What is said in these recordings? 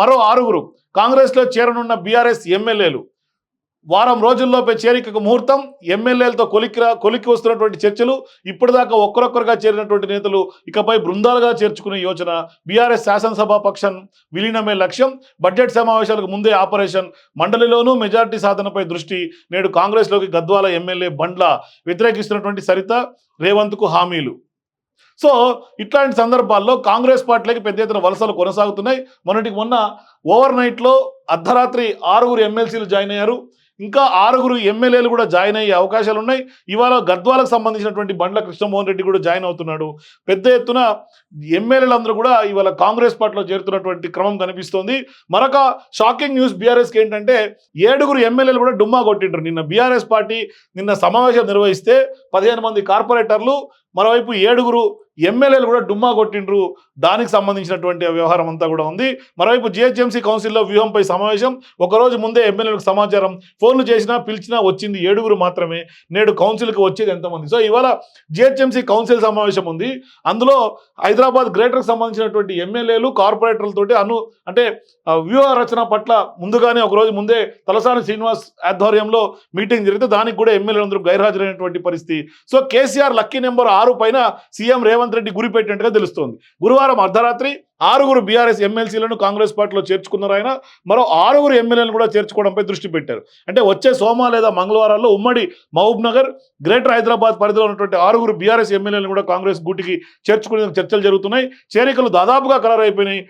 మరో ఆరుగురు కాంగ్రెస్లో చేరనున్న బీఆర్ఎస్ ఎమ్మెల్యేలు. వారం రోజుల్లోపే చేరికకు ముహూర్తం ఎమ్మెల్యేలతో కొలికి కొలిక్కి కొలికి వస్తున్నటువంటి చర్చలు ఇప్పటిదాకా ఒక్కరొక్కరుగా చేరినటువంటి నేతలు ఇకపై బృందాలుగా చేర్చుకునే యోచన బీఆర్ఎస్ శాసనసభ పక్షం విలీనమే లక్ష్యం. బడ్జెట్ సమావేశాలకు ముందే ఆపరేషన్ మండలిలోనూ మెజార్టీ సాధనపై దృష్టి నేడు కాంగ్రెస్లోకి గద్వాల ఎమ్మెల్యే బండ్ల వ్యతిరేకిస్తున్నటువంటి సరిత రేవంత్కు హామీలు. సో ఇట్లాంటి సందర్భాల్లో కాంగ్రెస్ పార్టీలకి పెద్ద ఎత్తున వలసలు కొనసాగుతున్నాయి. మొన్నటికి మొన్న ఓవర్ నైట్లో అర్ధరాత్రి ఆరుగురు ఎమ్మెల్సీలు జాయిన్ అయ్యారు. ఇంకా ఆరుగురు ఎమ్మెల్యేలు కూడా జాయిన్ అయ్యే అవకాశాలు ఉన్నాయి. ఇవాళ గద్వాలకు సంబంధించినటువంటి బండ్ల కృష్ణమోహన్ రెడ్డి కూడా జాయిన్ అవుతున్నాడు. పెద్ద ఎత్తున ఎమ్మెల్యేలందరూ కూడా ఇవాళ కాంగ్రెస్ పార్టీలో చేరుతున్నటువంటి క్రమం కనిపిస్తోంది. మరొక షాకింగ్ న్యూస్ బీఆర్ఎస్కి ఏంటంటే ఏడుగురు ఎమ్మెల్యేలు కూడా డుమ్మా కొట్టిండ్రు. నిన్న బీఆర్ఎస్ పార్టీ నిన్న సమావేశం నిర్వహిస్తే పదిహేను మంది కార్పొరేటర్లు మరోవైపు ఏడుగురు ఎమ్మెల్యేలు కూడా డుమ్మా కొట్టిండ్రు. దానికి సంబంధించినటువంటి వ్యవహారం అంతా కూడా ఉంది. మరోవైపు జిహెచ్ఎంసీ కౌన్సిల్లో వ్యూహంపై సమావేశం. ఒకరోజు ముందే ఎమ్మెల్యేలకు సమాచారం ఫోన్లు చేసినా పిలిచినా వచ్చింది ఏడుగురు మాత్రమే. నేడు కౌన్సిల్కి వచ్చేది ఎంతమంది? సో ఇవాళ జిహెచ్ఎంసీ కౌన్సిల్ సమావేశం ఉంది. అందులో హైదరాబాద్ గ్రేటర్కి సంబంధించినటువంటి ఎమ్మెల్యేలు కార్పొరేటర్లతోటి అను అంటే వ్యూహ రచన పట్ల ముందుగానే ఒక రోజు ముందే తలసాని శ్రీనివాస్ ఆధ్వర్యంలో మీటింగ్ జరిగితే దానికి కూడా ఎమ్మెల్యేలందరూ గైర్హాజరైనటువంటి పరిస్థితి. సో కేసీఆర్ లక్కీ నెంబర్ ఆరు పైన సీఎం రేవంత్ రెడ్డి గురి పెట్టినట్టుగా తెలుస్తోంది. గురువారం అర్ధరాత్రి ఆరుగురు బీఆర్ఎస్ ఎమ్మెల్సీలను కాంగ్రెస్ పార్టీలో చేర్చుకున్నారు ఆయన. మరో ఆరుగురు ఎమ్మెల్యేలను కూడా చేర్చుకోవడంపై దృష్టి పెట్టారు. అంటే వచ్చే సోమ లేదా మంగళవారాల్లో ఉమ్మడి మహబూబ్ నగర్ గ్రేటర్ హైదరాబాద్ పరిధిలో ఉన్నటువంటి ఆరుగురు బీఆర్ఎస్ ఎమ్మెల్యేలను కూడా కాంగ్రెస్ గూటికి చేర్చుకునే చర్చలు జరుగుతున్నాయి. చేరికలు దాదాపుగా ఖరారైపోయినాయి.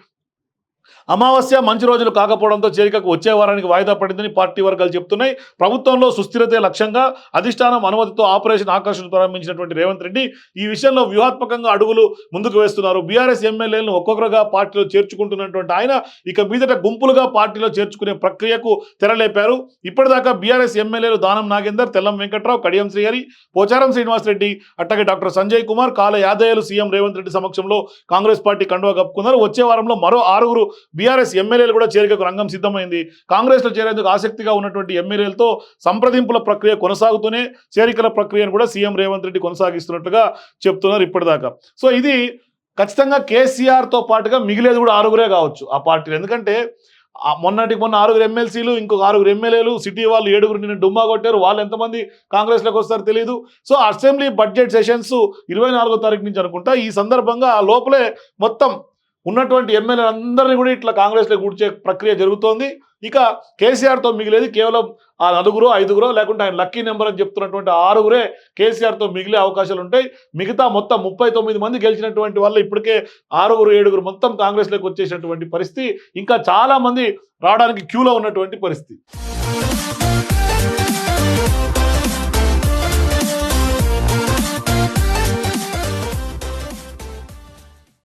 అమావాస్య మంచి రోజులు కాకపోవడంతో చేరికకు వచ్చే వారానికి వాయిదా పడిందని పార్టీ వర్గాలు చెప్తున్నాయి. ప్రభుత్వంలో సుస్థిరతే లక్ష్యంగా అధిష్టానం అనుమతితో ఆపరేషన్ ఆకర్షణ ప్రారంభించినటువంటి రేవంత్ రెడ్డి ఈ విషయంలో వ్యూహాత్మకంగా అడుగులు ముందుకు వేస్తున్నారు. బీఆర్ఎస్ ఎమ్మెల్యేలను ఒక్కొక్కరుగా పార్టీలో చేర్చుకుంటున్నటువంటి ఆయన ఇక మీదట గుంపులుగా పార్టీలో చేర్చుకునే ప్రక్రియకు తెరలేపారు. ఇప్పటిదాకా బీఆర్ఎస్ ఎమ్మెల్యేలు దానం నాగేందర్ తెల్లం వెంకట్రావు కడియం శ్రీహరి పోచారం శ్రీనివాసరెడ్డి అట్లాగే డాక్టర్ సంజయ్ కుమార్ కాల యాదయ్యలు సీఎం రేవంత్ రెడ్డి సమక్షంలో కాంగ్రెస్ పార్టీ కండువా కప్పుకున్నారు. వచ్చే వారంలో మరో ఆరుగురు బీఆర్ఎస్ ఎమ్మెల్యేలు కూడా చేరికకు రంగం సిద్ధమైంది. కాంగ్రెస్లో చేరేందుకు ఆసక్తిగా ఉన్నటువంటి ఎమ్మెల్యేలతో సంప్రదింపుల ప్రక్రియ కొనసాగుతూనే చేరికల ప్రక్రియను కూడా సీఎం రేవంత్ రెడ్డి కొనసాగిస్తున్నట్టుగా చెప్తున్నారు ఇప్పటిదాకా. సో ఇది ఖచ్చితంగా కేసీఆర్తో పాటుగా మిగిలేదు కూడా ఆరుగురే కావచ్చు ఆ పార్టీలు. ఎందుకంటే ఆ మొన్నటికి మొన్న ఆరుగురు ఎమ్మెల్సీలు ఇంకొక ఆరుగురు ఎమ్మెల్యేలు సిటీ వాళ్ళు ఏడుగురు నిన్న డుమ్మా కొట్టారు. వాళ్ళు ఎంతమంది కాంగ్రెస్లోకి వస్తారో తెలియదు సో అసెంబ్లీ బడ్జెట్ సెషన్స్ ఇరవై నాలుగో తారీఖు నుంచి అనుకుంటా. ఈ సందర్భంగా ఆ లోపలే మొత్తం ఉన్నటువంటి ఎమ్మెల్యే అందరినీ కూడా ఇట్లా కాంగ్రెస్లో కూర్చే ప్రక్రియ జరుగుతోంది. ఇక కేసీఆర్తో మిగిలేది కేవలం ఆ నలుగురో ఐదుగురో లేకుంటే ఆయన లక్కీ నెంబర్ అని చెప్తున్నటువంటి ఆరుగురే కేసీఆర్తో మిగిలే అవకాశాలు ఉంటాయి మిగతా మొత్తం ముప్పై తొమ్మిది మంది గెలిచినటువంటి వాళ్ళు ఇప్పటికే ఆరుగురు ఏడుగురు మొత్తం కాంగ్రెస్లోకి వచ్చేసినటువంటి పరిస్థితి. ఇంకా చాలామంది రావడానికి క్యూలో ఉన్నటువంటి పరిస్థితి.